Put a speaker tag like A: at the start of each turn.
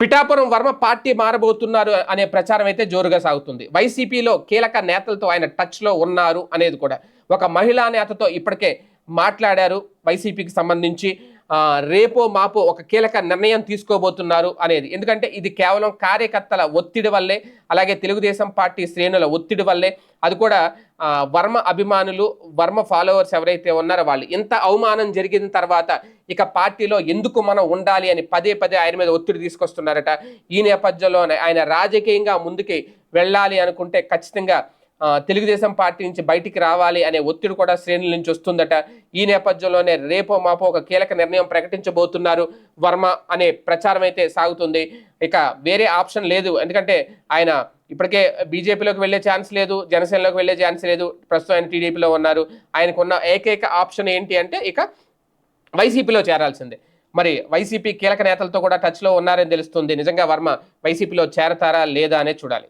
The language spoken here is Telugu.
A: పిఠాపురం వర్మ పార్టీ మారబోతున్నారు అనే ప్రచారం అయితే జోరుగా సాగుతుంది. వైసీపీలో కీలక నేతలతో ఆయన టచ్లో ఉన్నారు అనేది కూడా. ఒక మహిళా నేతతో ఇప్పటికే మాట్లాడారు వైసీపీకి సంబంధించి రేపో మాపో ఒక కీలక నిర్ణయం తీసుకోబోతున్నారు అనేది. ఎందుకంటే ఇది కేవలం కార్యకర్తల ఒత్తిడి వల్లే అలాగే తెలుగుదేశం పార్టీ శ్రేణుల ఒత్తిడి వల్లే అది కూడా వర్మ అభిమానులు వర్మ ఫాలోవర్స్ ఎవరైతే ఉన్నారో వాళ్ళు. ఇంత అవమానం జరిగిన తర్వాత ఇక పార్టీలో ఎందుకు మనం ఉండాలి అని పదే పదే ఆయన మీద ఒత్తిడి తీసుకొస్తున్నారట. ఈ నేపథ్యంలోనే ఆయన రాజకీయంగా ముందుకి వెళ్ళాలి అనుకుంటే ఖచ్చితంగా తెలుగుదేశం పార్టీ నుంచి బయటికి రావాలి అనే ఒత్తిడి కూడా శ్రేణుల నుంచి వస్తుందట. ఈ నేపథ్యంలోనే రేపో మాపో ఒక కీలక నిర్ణయం ప్రకటించబోతున్నారు వర్మ అనే ప్రచారం అయితే సాగుతుంది. ఇక వేరే ఆప్షన్ లేదు. ఎందుకంటే ఆయన ఇప్పటికే బీజేపీలోకి వెళ్ళే ఛాన్స్ లేదు జనసేనలోకి వెళ్ళే ఛాన్స్ లేదు. ప్రస్తుతం ఆయన టీడీపీలో ఉన్నారు. ఆయనకున్న ఏకైక ఆప్షన్ ఏంటి అంటే ఇక వైసీపీలో చేరాల్సిందే. మరి వైసీపీ కీలక నేతలతో కూడా టచ్లో ఉన్నారని తెలుస్తుంది. నిజంగా వర్మ వైసీపీలో చేరతారా లేదా అనే చూడాలి.